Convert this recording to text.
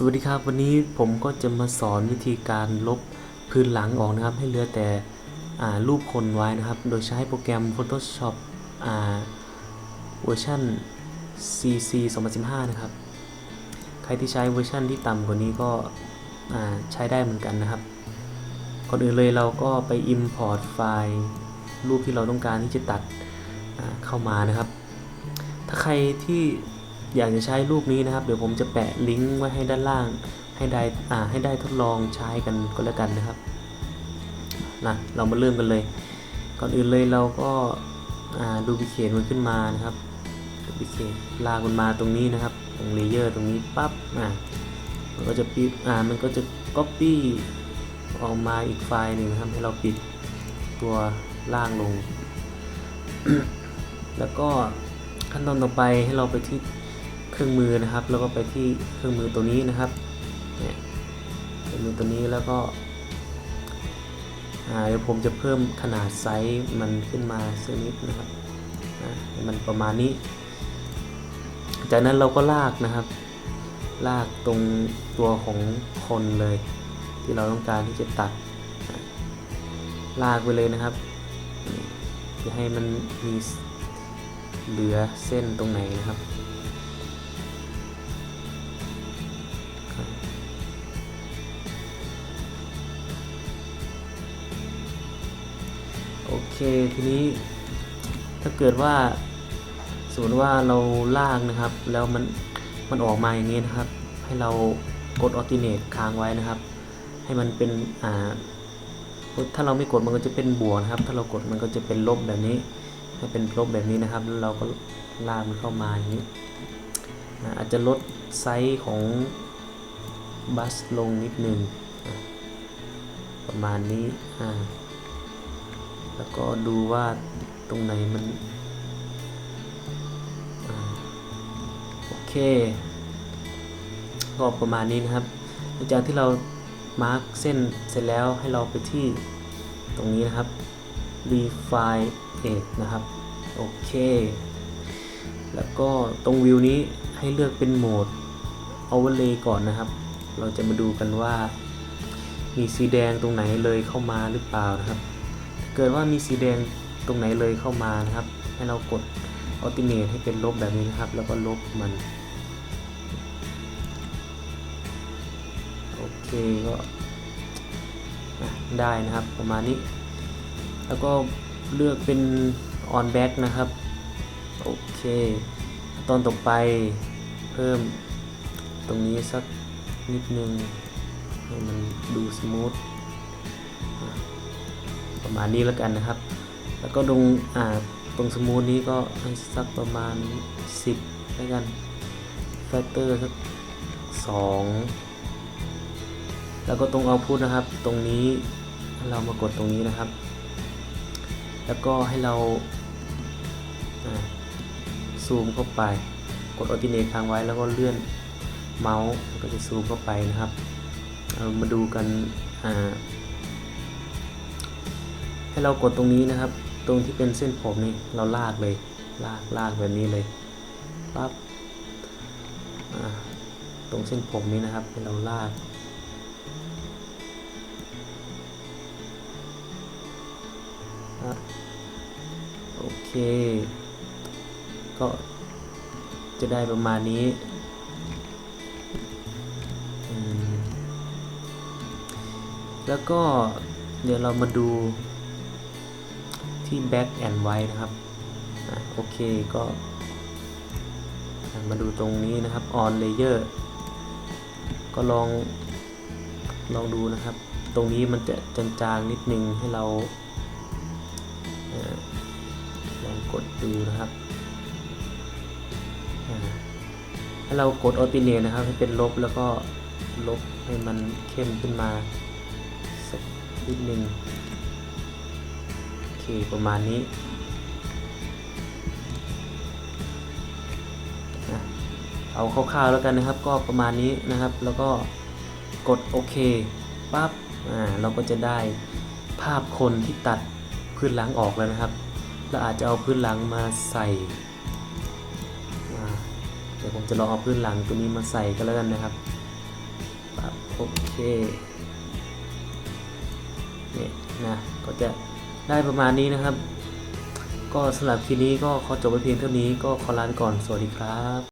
สวัสดีครับวันนี้ผมก็จะมาสอนวิธีการลบพื้นหลังออกนะครับ ให้เหลือแต่รูปคนไว้นะครับ โดยใช้โปรแกรม Photoshop อ่าเวอร์ชัน CC 2015 นะครับ ใครที่ใช้เวอร์ชันที่ต่ำกว่านี้ก็ใช้ได้เหมือนกันนะครับ ก่อนอื่นเลยเราก็ไป Import ไฟล์รูปที่เราต้องการที่จะตัดเข้ามานะครับ ถ้าใครที่ อยากจะใช้รูปนี้นะครับ เดี๋ยวผมจะแปะลิงก์ไว้ให้ด้านล่าง ให้ได้อ่าให้ได้ทดลองใช้กันก็แล้วกันนะครับนะเรามาเริ่มกันเลย ก่อนอื่นเลยเราก็อ่าดูบิเคทมันขึ้นมานะครับดูบิเคทลากมันมาตรงนี้นะครับ ตรงเลเยอร์ตรงนี้ปั๊บอ่ามันก็จะปิดอ่ามันก็จะ Copy ออกมาอีกไฟล์หนึ่งนะครับให้เราปิดตัวล่างลง แล้วก็ขั้นตอนต่อไปให้เราไปที่ เครื่องมือนะครับ แล้วก็ไปที่เครื่องมือตัวนี้นะครับเนี่ยเครื่องมือตัวนี้แล้วก็เดี๋ยวผมจะเพิ่มขนาดไซส์มันขึ้นมาสักนิดนะครับมันประมาณนี้ จากนั้นเราก็ลากนะครับ ลากตรงตัวของคนเลย ที่เราต้องการที่จะตัด ลากไปเลยนะครับจะให้มันมีเหลือเส้นตรงไหนนะครับ โอเคทีนี้ถ้าเกิดว่าสมมติว่าเราลากนะครับ แล้วมันมันออกมาอย่างนี้นะครับ ให้เรากด alternate ค้างไว้นะครับ ให้มันเป็นอ่าถ้าเราไม่กดมันก็จะเป็นบวกนะครับ ถ้าเรากดมันก็จะเป็นลบแบบนี้ให้เป็นลบแบบนี้นะครับแล้วเราก็ลากมันเข้ามาอย่างนี้อาจจะลดไซส์ของบัสลงนิดนึงประมาณนี้อ่า แล้วก็ดูว่าตรงไหนมันอโอเค ก็ประมาณนี้นะครับ หลังจากที่เรามาร์กเส้นเสร็จแล้วให้เราไปที่ตรงนี้นะครับ refine edge นะครับ โอเค แล้วก็ตรงวิวนี้ให้เลือกเป็นโหมด overlay ก่อนนะครับ เราจะมาดูกันว่า มีสีแดงตรงไหนเลยเข้ามาหรือเปล่านะครับ เกิดว่ามีสีแดงตรงไหนเลยเข้ามานะครับ ให้เรากด alternate ให้เป็นลบแบบนี้นะครับ แล้วก็ลบมัน โอเคก็ได้นะครับประมาณนี้ แล้วก็เลือกเป็น on back นะครับ โอเค ตอนต่อไปเพิ่มตรงนี้สักนิดนึงให้มันดูสมูท ประมาณนี้แล้วกันนะครับ แล้วก็ตรงอ่าตรงสมูทนี้ก็ให้สักประมาณ 10แล้วกันแฟกเตอร์สัก2แล้วก็ตรงเอาพุทนะครับ ตรงนี้เรามากดตรงนี้นะครับ แล้วก็ให้เราซูมเข้าไป กดอ l ติเนค้างไว้แล้วก็เลื่อนเมาส์ก็จะซูมเข้าไปนะครับ เรามาดูกันอ่า ให้เรากดตรงนี้นะครับ ตรงที่เป็นเส้นผมนี่เราลากเลยลากลากแบบนี้เลยปั๊บตรงเส้นผมนี้นะครับให้เราลากโอเค ก็จะได้ประมาณนี้แล้วก็เดี๋ยวเรามาดู ที่ back and white นะครับอโอเคก็มาดูตรงนี้นะครับ on layer ก็ลอง ลองดูนะครับ ตรงนี้มันจะจางๆนิดนึงให้เราลองกดดูนะครับอ่าให้เรากด alternate นะครับ ให้เป็นลบแล้วก็ลบให้มันเข้มขึ้นมาสักนิดนึง ประมาณนี้อะเอาคร่าวๆแล้วกันนะครับ ก็ประมาณนี้นะครับ แล้วก็กดโอเคปั๊บอ่าเราก็จะได้ภาพคนที่ตัดพื้นหลังออกแล้วนะครับเราอาจจะเอาพื้นหลังมาใส่เดี๋ยวผมจะลองเอาพื้นหลังตัวนี้มาใส่ก็แล้วกันนะครับปรับโอเคเนี่ยนะก็จะ ได้ประมาณนี้นะครับ ก็สำหรับคลิปนี้ก็ขอจบไปเพียงเท่านี้ก็ขอลาไปก่อนสวัสดีครับ